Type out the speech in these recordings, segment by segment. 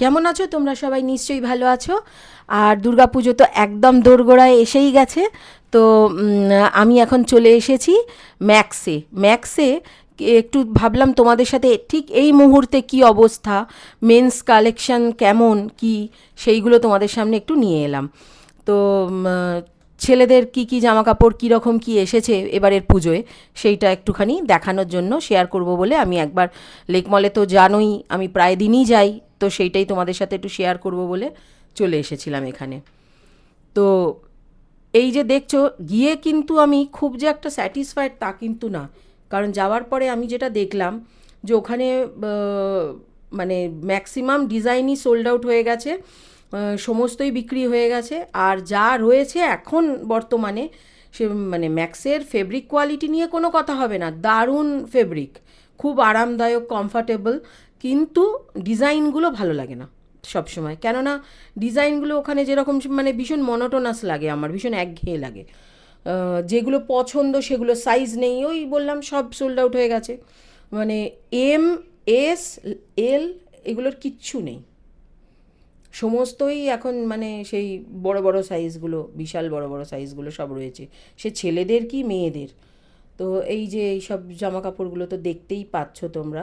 কেমন আছো? তোমরা সবাই নিশ্চয়ই ভালো আছো। আর দুর্গাপুজো তো একদম দোরগোড়ায় এসেই গেছে। তো আমি এখন চলে এসেছি ম্যাক্সে। ম্যাক্সে একটু ভাবলাম তোমাদের সাথে ঠিক এই মুহূর্তে কি অবস্থা, মেন্স কালেকশন কেমন, কি, সেইগুলো তোমাদের সামনে একটু নিয়ে এলাম। তো ছেলেদের কি কি জামা কাপড় কীরকম কি এসেছে এবারের পুজোয়, সেইটা একটুখানি দেখানোর জন্য শেয়ার করব বলে আমি একবার লেকমলে তো জানোই, আমি প্রায় দিনই যাই। তো সেইটাই তোমাদের সাথে একটু শেয়ার করব বলে চলে এসেছিলাম এখানে। তো এই যে দেখছ, গিয়ে কিন্তু আমি খুব যে একটা স্যাটিসফাইড তা কিন্তু না। কারণ যাওয়ার পরে আমি যেটা দেখলাম যে ওখানে মানে ম্যাক্সিমাম ডিজাইনই সোল্ড আউট হয়ে গেছে সমস্তই বিক্রি হয়ে গেছে। আর যা রয়েছে এখন বর্তমানে, সে মানে ম্যাক্সের ফেব্রিক কোয়ালিটি নিয়ে কোনো কথা হবে না। দারুণ ফেব্রিক খুব আরামদায়ক কমফর্টেবল কিন্তু ডিজাইনগুলো ভালো লাগে না সবসময়। কেননা ডিজাইনগুলো ওখানে যেরকম মানে ভীষণ মনোটোনাস লাগে আমার, ভীষণ একঘেয়ে লাগে। যেগুলো পছন্দ সেগুলো সাইজ নেই, ওই বললাম সব সোল্ড আউট হয়ে গেছে। মানে এম এস এল এগুলোর কিচ্ছু নেই। সমস্তই এখন মানে সেই বড় বড় সাইজগুলো বিশাল বড় বড় সাইজগুলো সব রয়েছে। সে ছেলেদের কি মেয়েদের? তো এই যে এইসব জামা কাপড়গুলো তো দেখতেই পাচ্ছ তোমরা।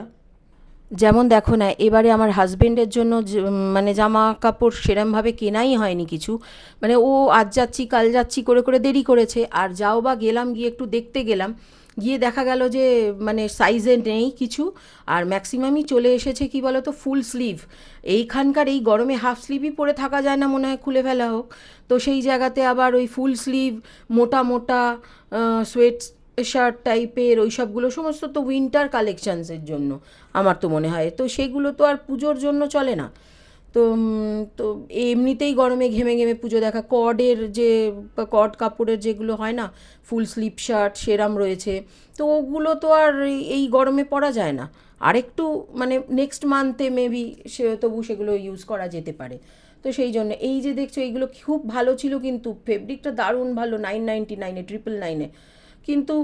যেমন দেখো না, এবারে আমার হাজবেন্ডের জন্য মানে জামা কাপড় সেরমভাবে কেনাই হয়নি কিছু। মানে ও আজ যাচ্ছি, কাল যাচ্ছি, করে করে দেরি করেছে। আর যাও বা গেলাম, গিয়ে একটু দেখতে গেলাম। গিয়ে দেখা গেল যে মানে সাইজে নেই কিছু। আর ম্যাক্সিমামই চলে এসেছে কি বলো তো ফুল স্লিভ এইখানকার এই গরমে হাফ স্লিভই পরে থাকা যায় না মনে হয়, খুলে ফেলা হোক। তো সেই জায়গাতে আবার ওই ফুল স্লিভ মোটা মোটা সোয়েট শার্ট টাইপের ওই সবগুলো সমস্ত তো উইন্টার কালেকশানসের জন্য আমার তো মনে হয়। তো সেগুলো তো আর পুজোর জন্য চলে না। তো তো এমনিতেই গরমে ঘেমে ঘেমে পুজো দেখা। কডের যে কড কাপড়ের যেগুলো হয় না ফুল স্লিপ শার্ট সেরাম রয়েছে। তো ওগুলো তো আর এই- গরমে পরা যায় না। আরেকটু মানে নেক্সট মান্থে মেবি সে, তবু সেগুলো ইউজ করা যেতে পারে। তো সেই জন্য এই যে দেখছ, এইগুলো খুব ভালো ছিল কিন্তু। ফেব্রিকটা দারুণ ভালো নাইন নাইনটি নাইনে ট্রিপল নাইনে কিন্তু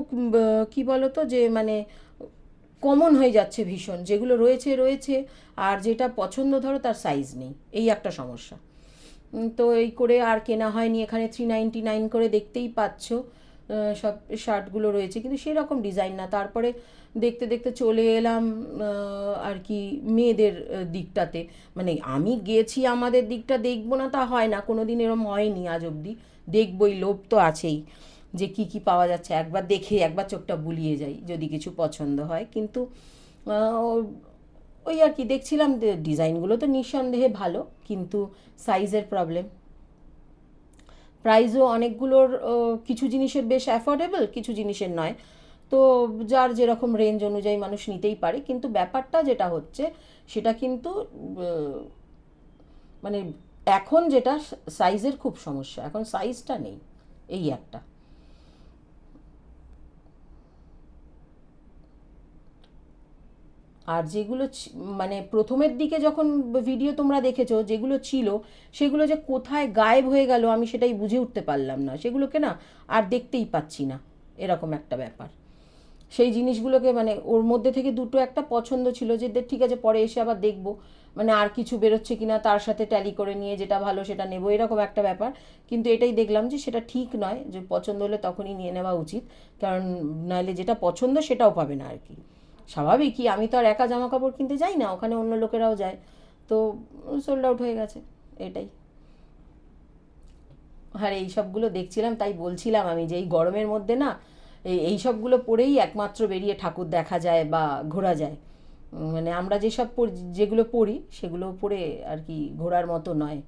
কি বলো তো যে মানে কমন হয়ে যাচ্ছে ভীষণ। যেগুলো রয়েছে রয়েছে, আর যেটা পছন্দ ধরো তার সাইজ নেই। এই একটা সমস্যা। তো এই করে আর কেনা হয়নি। এখানে থ্রি নাইনটি নাইন করে দেখতেই পাচ্ছ সব শার্টগুলো রয়েছে। কিন্তু সেরকম ডিজাইন না। তারপরে দেখতে দেখতে চলে এলাম আর কি মেয়েদের দিকটাতে। মানে আমি গেছি আমাদের দিকটা, দেখব না তা হয় না। কোনো দিন এরম হয়নি আজ অবধি। দেখবই, লোভ তো আছেই। যে কি কি পাওয়া যাচ্ছে। একবার দেখে, একবার চোখটা বুলিয়ে যাই, যদি কিছু পছন্দ হয়। কিন্তু ওই আর কি, দেখছিলাম ডিজাইনগুলো তো নিঃসন্দেহে ভালো, কিন্তু সাইজের প্রবলেম প্রাইসও অনেকগুলোর কিছু জিনিসের বেশ অ্যাফোর্ডেবল কিছু জিনিসের নয়। তো যার যেরকম রেঞ্জ অনুযায়ী মানুষ নিতেই পারে, কিন্তু ব্যাপারটা যেটা হচ্ছে, সেটা কিন্তু মানে এখন যেটা, সাইজের খুব সমস্যা। এখন সাইজটা নেই, এই একটা। আর যেগুলো মানে প্রথমের দিকে যখন ভিডিও তোমরা দেখেছ, যেগুলো ছিল, সেগুলো যে কোথায় গায়েব হয়ে গেল আমি সেটাই বুঝে উঠতে পারলাম না। সেগুলোকে না আর দেখতেই পাচ্ছি না, এরকম একটা ব্যাপার। সেই জিনিসগুলোকে মানে ওর মধ্যে থেকে দুটো একটা পছন্দ ছিল যে ঠিক আছে, পরে এসে আবার দেখব। মানে আর কিছু বেরোচ্ছে কিনা তার সাথে ট্যালি করে নিয়ে যেটা ভালো সেটা নেব, এরকম একটা ব্যাপার। কিন্তু এটাই দেখলাম যে সেটা ঠিক নয়, যে পছন্দ হলে তখনই নিয়ে নেওয়া উচিত। কারণ নাহলে যেটা পছন্দ সেটাও পাবে না আর কি। স্বাভাবিকই, আমি তো আর একা জামা কাপড় কিনতে যাই না, ওখানে অন্য লোকেরাও যায়। তো সোল্ড আউট হয়ে গেছে, এটাই। আর এই সবগুলো দেখছিলাম, তাই বলছিলাম আমি যে এই গরমের মধ্যে না, এই সবগুলো পরেই একমাত্র বেরিয়ে ঠাকুর দেখা যায় বা ঘোরা যায়। মানে আমরা যেসব যেগুলো পড়ি সেগুলো পরে আর কি ঘোরার মতো নয়।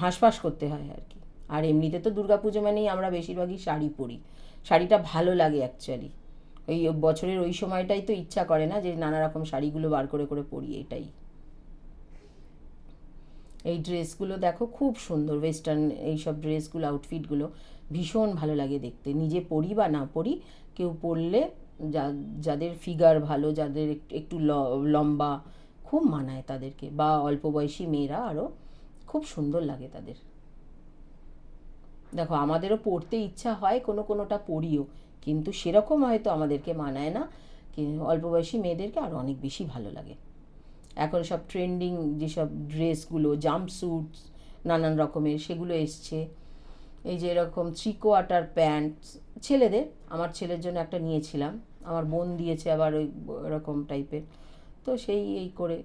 হাঁসফাঁস করতে হয় আর কি। আর এমনিতে তো দুর্গাপুজো মানেই আমরা বেশিরভাগই শাড়ি পরি। শাড়িটা ভালো লাগে অ্যাকচুয়ালি ওই বছরের ওই সময়টাই তো ইচ্ছা করে না যে নানা রকম শাড়িগুলো বার করে করে পরি এটাই। এই ড্রেসগুলো দেখো খুব সুন্দর ওয়েস্টার্ন এইসব ড্রেসগুলো আউটফিটগুলো ভীষণ ভালো লাগে দেখতে। নিজে পরি বা না পরি, কেউ পরলে যা, যাদের ফিগার ভালো, যাদের একটু- লম্বা খুব মানায় তাদেরকে। বা অল্প বয়সী মেয়েরা আরও খুব সুন্দর লাগে তাদের। দেখো, আমাদেরও পড়তে ইচ্ছা হয় কোনো কোনোটা পড়িও কিন্তু সেরকম হয়তো আমাদেরকে মানায় না। অল্প বয়সী মেয়েদেরকে আরও অনেক বেশি ভালো লাগে। এখন সব ট্রেন্ডিং যেসব ড্রেসগুলো জাম্প স্যুটস নানান রকমের, সেগুলো এসছে। এই যে এরকম থ্রি কোয়ার্টার প্যান্ট ছেলেদের, আমার ছেলের জন্য একটা নিয়েছিলাম। আমার বোন দিয়েছে আবার ওই এরকম টাইপের। তো সেই এই করে,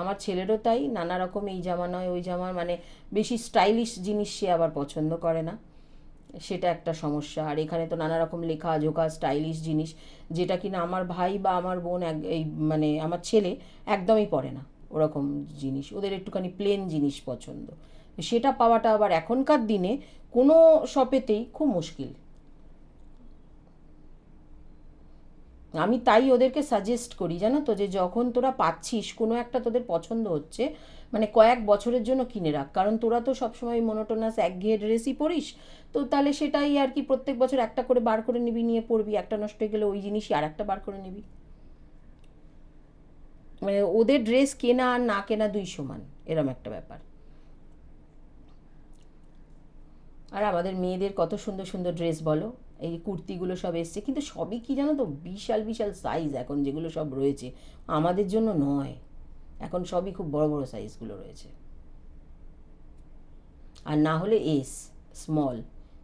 আমার ছেলেরও তাই, নানা রকম এই জামা নয়, ওই জামা মানে বেশি স্টাইলিশ জিনিস সে আবার পছন্দ করে না। সেটা একটা সমস্যা। আর এখানে তো নানা রকম লেখা ঝোকা স্টাইলিশ জিনিস, যেটা কিনা আমার ভাই বা আমার বোন এক, এই মানে আমার ছেলে একদমই পড়ে না, ওরকম জিনিস। ওদের একটুখানি প্লেন জিনিস পছন্দ। সেটা পাওয়াটা আবার এখনকার দিনে কোনো শপেতেই খুব মুশকিল। আমি তাই ওদেরকে সাজেস্ট করি, জানো তো, যে যখন তোরা পাচ্ছিস, কোনো একটা তোদের পছন্দ হচ্ছে মানে কয়েক বছরের জন্য কিনে রাখ। কারণ তোরা তো সবসময় মনোটোনাস একঘেয়ে ড্রেসই পরিস, তো তাহলে সেটাই আর কি প্রত্যেক বছর একটা করে বার করে নিবি, নিয়ে পড়বি একটা নষ্ট হয়ে গেলে ওই জিনিসই আর একটা বার করে নিবি। মানে ওদের ড্রেস কেনা আর না কেনা দুই সমান, এরম একটা ব্যাপার। আর আমাদের মেয়েদের কত সুন্দর সুন্দর ড্রেস বলো, এই কুর্তিগুলো সব এসছে। কিন্তু সবই কি জানো তো, বিশাল বিশাল সাইজ এখন যেগুলো সব রয়েছে। আমাদের জন্য নয়। এখন সবই খুব বড় বড় সাইজগুলো রয়েছে। আর না হলে এস স্মল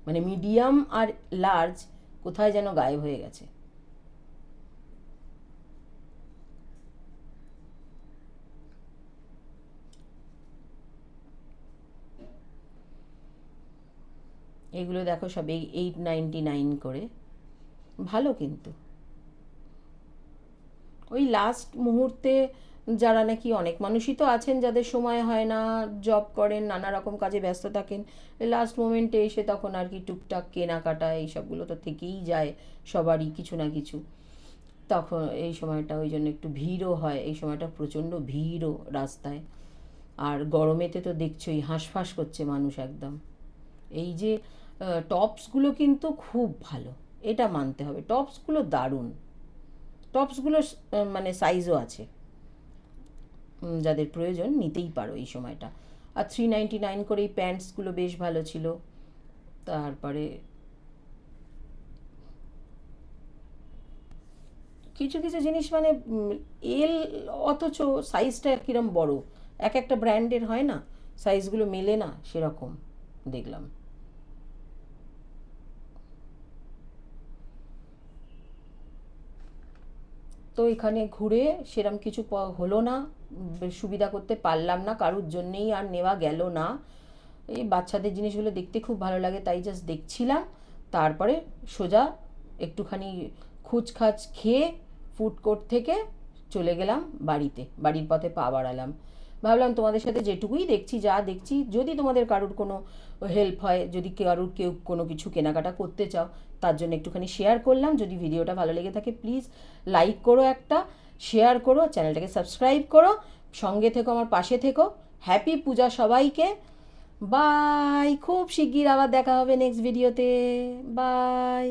মানে মিডিয়াম আর লার্জ কোথায় যেন গায়েব হয়ে গেছে। এগুলো দেখো সব এই এইট নাইনটি নাইন করে। ভালো কিন্তু। ওই লাস্ট মুহূর্তে যারা নাকি অনেক মানুষই তো আছেন যাদের সময় হয় না জব করেন, নানা রকম কাজে ব্যস্ত থাকেন লাস্ট মোমেন্টে এসে তখন আর কি টুকটাক কেনাকাটা এইসবগুলো তো থেকেই যায় সবারই কিছু না কিছু। তখন এই সময়টা ওই জন্য একটু ভিড়ও হয়, এই সময়টা প্রচণ্ড ভিড়ও রাস্তায়। আর গরমেতে তো দেখছোই হাঁসফাঁস করছে মানুষ একদম। এই যে টপসগুলো কিন্তু খুব ভালো, এটা মানতে হবে। টপসগুলো দারুণ। টপসগুলো মানে সাইজও আছে। যাদের প্রয়োজন নিতেই পারো এই সময়টা। আর থ্রি নাইনটি নাইন করে এই প্যান্টসগুলো বেশ ভালো ছিল। তারপরে কিছু কিছু জিনিস মানে এল অথচ সাইজটা কিরম বড়? এক একটা ব্র্যান্ডের হয় না? সাইজগুলো মেলে না? সেরকম দেখলাম। তো এখানে ঘুরে সেরম কিছু হলো না সুবিধা করতে পারলাম না, কারুর জন্যেই আর নেওয়া গেল না। এই বাচ্চাদের জিনিসগুলো দেখতে খুব ভালো লাগে, তাই জাস্ট দেখছিলাম। তারপরে সোজা একটুখানি খুচখাচ খেয়ে ফুড কোর্ট থেকে চলে গেলাম বাড়িতে, বাড়ির পথে পা বাড়ালাম। ভাবলাম তোমাদের সাথে যেটুকুই দেখছি, যা দেখছি, যদি তোমাদের কারুর কোনো হেল্প হয়, যদি কারুর কেউ কোনো কিছু কেনাকাটা করতে চাও, তার জন্য একটুখানি শেয়ার করলাম। যদি ভিডিওটা ভালো লেগে থাকে প্লিজ লাইক করো একটা শেয়ার করো, চ্যানেলটাকে সাবস্ক্রাইব করো, সঙ্গে থেকো, আমার পাশে থেকো। হ্যাপি পূজা সবাইকে। বাই খুব শিগগির আবার দেখা হবে নেক্সট ভিডিওতে বাই